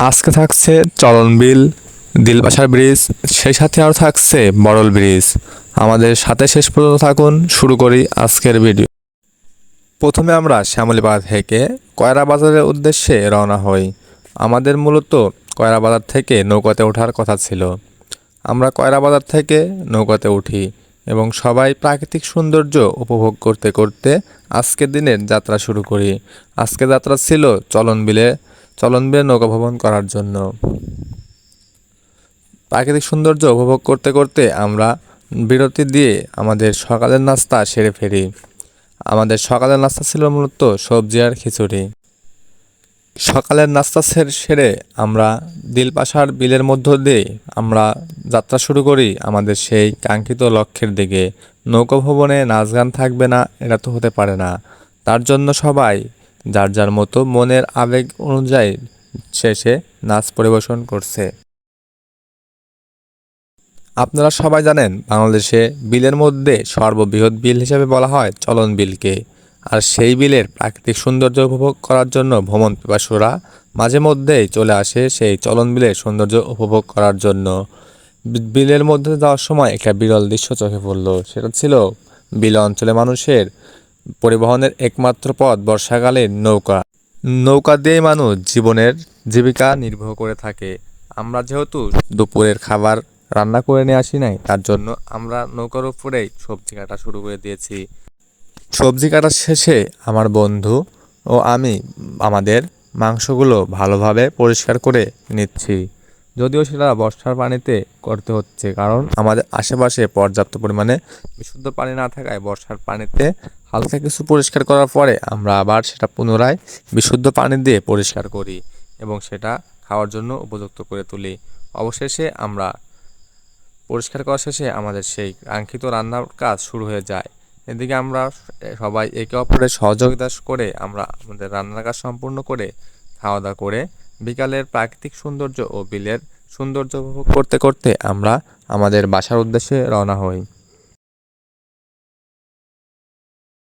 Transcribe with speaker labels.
Speaker 1: আজকে থাকছে চলন বিল, দিলবাসার ব্রিজ, সেই সাথে আরও থাকছে বড়ল ব্রিজ। আমাদের সাথে শেষ পর্যন্ত থাকুন, শুরু করি আজকের ভিডিও। প্রথমে আমরা শ্যামলীপাড়া থেকে কয়রা বাজারের উদ্দেশ্যে রওনা হই। আমাদের মূলত কয়রা বাজার থেকে নৌকাতে ওঠার কথা ছিল। আমরা কয়রা বাজার থেকে নৌকাতে উঠি এবং সবাই প্রাকৃতিক সৌন্দর্য উপভোগ করতে করতে আজকের দিনের যাত্রা শুরু করি। আজকে যাত্রা ছিল চলন বিলে। চলন বিলে নৌকা ভ্রমণ করার জন্য। প্রাকৃতিক সৌন্দর্য উপভোগ করতে করতে আমরা বিরতি দিয়ে আমাদের সকালের নাস্তা সেরে ফেরি। আমাদের সকালের নাস্তা ছিল মূলত সবজি আর খিচুড়ি। সকালের নাস্তা সের সেরে আমরা দিলপাশার বিলের মধ্য দিয়ে আমরা যাত্রা শুরু করি আমাদের সেই কাঙ্ক্ষিত লক্ষ্যের দিকে। নৌকা ভবনে নাচ গান থাকবে না, এটা তো হতে পারে না। তার জন্য সবাই যার যার মতো মনের আবেগ অনুযায়ী শেষে নাচ পরিবেশন করছে। আপনারা সবাই জানেন বাংলাদেশে বিলের মধ্যে সর্ববৃহৎ বিল হিসেবে বলা হয় চলন বিলকে। আর সেই বিলের প্রাকৃতিক সৌন্দর্য উপভোগ করার জন্য ভ্রমণ পিপাসুরা মাঝে মধ্যেই চলে আসে সেই চলন বিলের সৌন্দর্য উপভোগ করার জন্য। বিলের মধ্যে যাওয়ার সময় একটা বিরল দৃশ্য চোখে পড়ল। সেটা ছিল বিল অঞ্চলে মানুষের পরিবহনের একমাত্র পথ বর্ষাকালে নৌকা। নৌকা দিয়েই মানুষ জীবনের জীবিকা নির্বাহ করে থাকে। আমরা যেহেতু দুপুরের খাবার রান্না করে নিয়ে আসি নাই, তার জন্য আমরা নৌকার উপরেই সবজি কাটা শুরু করে দিয়েছি। সবজি কাটার শেষে আমার বন্ধু ও আমি আমাদের মাংসগুলো ভালোভাবে পরিষ্কার করে নিচ্ছি। যদিও সেটা বর্ষার পানিতে করতে হচ্ছে, কারণ আমাদের আশেপাশে পর্যাপ্ত পরিমাণে বিশুদ্ধ পানি না থাকায় বর্ষার পানিতে হালকা কিছু পরিষ্কার করার পরে আমরা আবার সেটা পুনরায় বিশুদ্ধ পানি দিয়ে পরিষ্কার করি এবং সেটা খাওয়ার জন্য উপযুক্ত করে তুলি। অবশেষে আমরা পরিষ্কার করা শেষে আমাদের সেই কাঙ্ক্ষিত রান্নার কাজ শুরু হয়ে যায়। এদিকে আমরা সবাই একে অপরের সহযোগিতা করে আমরা আমাদের রান্নার কাজ সম্পূর্ণ করে খাওয়া দাওয়া করে বিকালের প্রাকৃতিক সৌন্দর্য ও বিলের সৌন্দর্য উপভোগ করতে করতে আমরা আমাদের বাসার উদ্দেশ্যে রওনা হই।